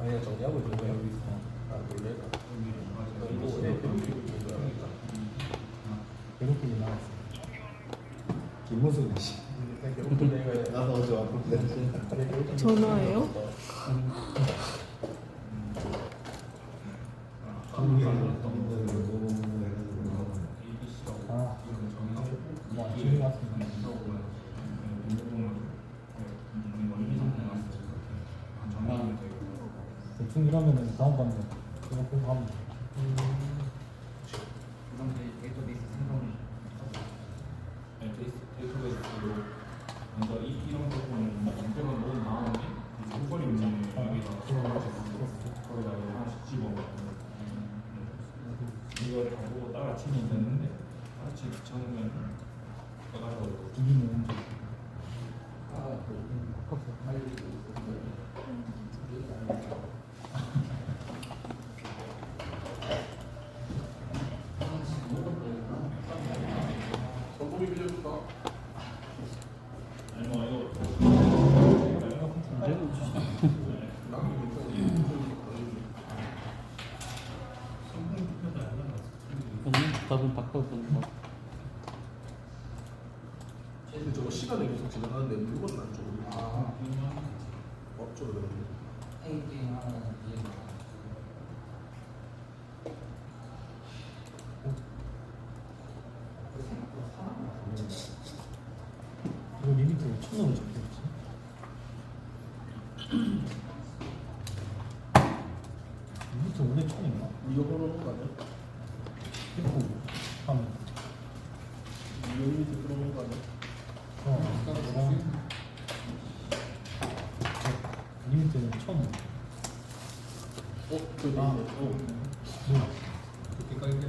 아니야 정리하고. 전화예요? 아, 뭐 아침에 왔습니다. 대충 이러면은 다음 번에 그냥 공부하면 돼. 데이터베이스로 먼저 이 이런 부분은 문제만 넣은 다음에 이제 후보리 문제는 여기다가 거기다 하나씩 집어 이거 다 보고 따라치면 되는데 따라치기 귀찮으면 따라서 이기는 문제. 소금이 빌려줄까? 아 이거 답은 바꿔보는 거. 근데 저거 시간이 계속 지나가는데 물건은 안 줘. 아, 어, 저거 그러네. 이거 리 원을 적혀 있지. 리미트 원래 천인가? 이거 걸어놓은 거 아니야? 이거 밑에 들어오는 거 아니야? 어, 그거랑 리미트는 천 원. 어, 저기 아. 어. 뭐야? 그렇게 깔게.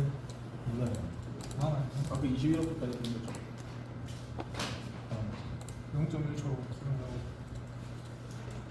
몰라요. 아, 앞에 21억까지 생겼죠. 어. 0.1초로 쓰는 거